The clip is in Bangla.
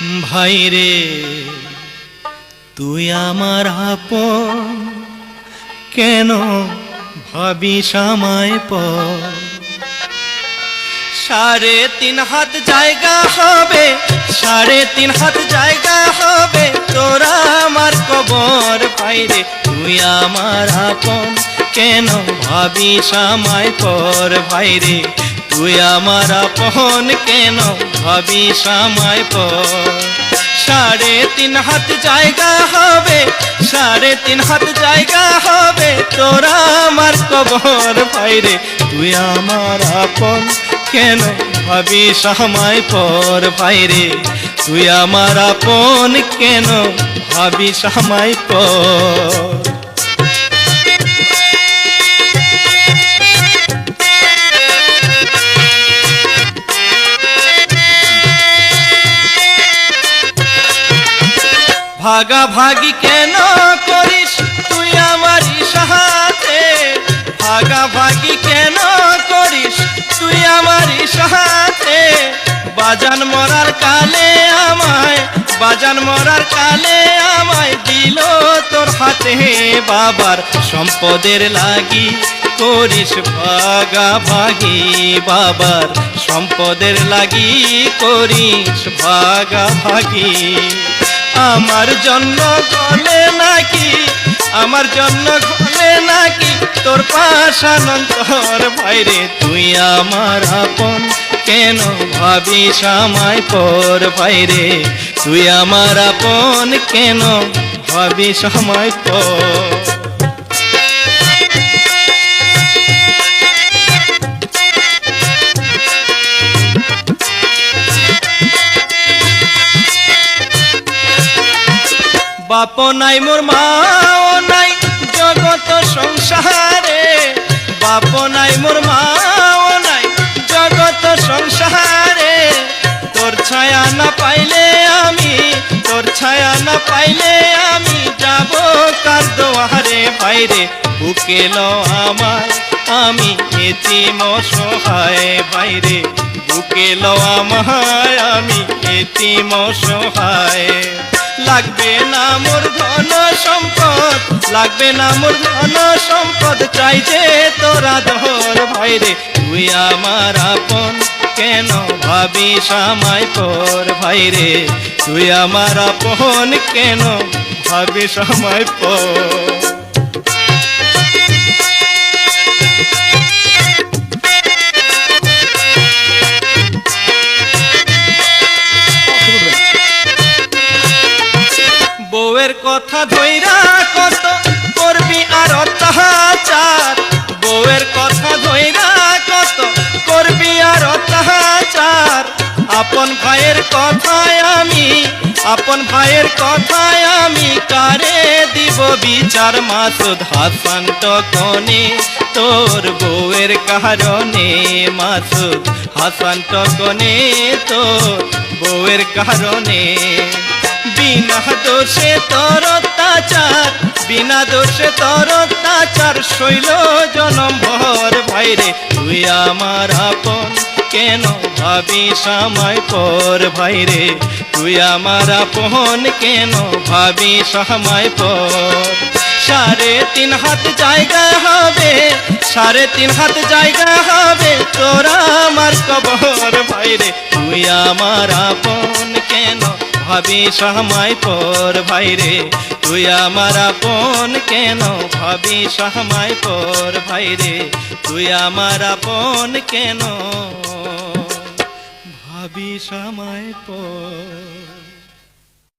ভাই রে তুই আমার আপন, কেন ভাবিস আমায় পর? সাড়ে তিন হাত জায়গা হবে, সাড়ে তিন হাত জায়গা হবে, তোরা আমার কবর বাইরে তুই আমার আপন, কেন ভাবিস আমায় পর ভাইরে? তুই আমার আপন কেন ভাবিস আমায় পর? সাড়ে তিন হাত জায়গা হবে, সাড়ে তিন হাত জায়গা হবে, তোরা আমার কবর বাইরে তুই আমার আপন কেন ভাবিস আমায় পর বাইরে তুই আমার আপন কেন ভাবিস আমায় পর? ভাগা ভাগি কেন করিস তুই আমারই সাহাতে ভাগা ভাগি কেন করিস তুই আমারই সাহাতে বাজান মরার কালে আমায়, বাজান মরার কালে আমায় দিল তোর হাতে বাবার সম্পদের লাগি। করিস ভাগা ভাগি বাবার সম্পদের লাগি, করিস ভাগা ভাগি আমার জন্য গলে নাকি? আমার জন্য গলে নাকি? তোর পাশানন্তর ভাইরে তুই আমার আপন। কেন ভাবিস আমায় পর ভাইরে তুই আমার আপন, কেন ভাবিস আমায় পর বাপ নাই, মোর মাও নাই জগত সংসারে। বাপ নাই, মোর মাও নাই জগত সংসারে। তোর ছায়া না পাইলে আমি, তোর ছায়া না পাইলে আমি যাব কার দোয়ারে? বাইরে বুকে আমার, আমি এতিম সহায় বাইরে বুকে আমার, আমি এতিম সহায় লাগবে না মোর ধন সম্পদ, লাগবে না মোর ধন সম্পদ, চাই যে তোরা ধর ভাইরে তুই আমার আপন, কেন ভাবিস আমায় পর ভাইরে তুই আমার আপন, কেন ভাবিস আমায় পর কথা ধইরা কত করবি আর অত্যাচার। বউয়ের কথা ধইরা কত করবি আর অত্যাচার। আপন ভাইয়ের কথায় আমি, আপন ভাইয়ের কথায় আমি কারে দিব বিচার? মাসুদ হাসান টকনে তোর বউয়ের কারণে, মাসুদ হাসান টকনে তোর বউয়ের কারণে। বিনা দোষে তোর অত্যাচার বিনা দোষে তোর অত্যাচার শৈল জনম ভর। ভাইরে, তুই আমার আপন, কেন ভাবিস আমায় পর? ভাইরে, তুই আমার আপন, কেন ভাবিস আমায় পর? সাড়ে তিন হাত জায়গা হবে, সাড়ে তিন হাত জায়গা হবে, তোরা আমার কবর। ভাইরে, তুই আমার আপন, কেন ভাবিস আমায় পর ভাইরে, তুই আমার আপন কেন? ভাবি আমায় পর ভাইরে, তুই আমার আপন কেন? ভাবি আমায় পর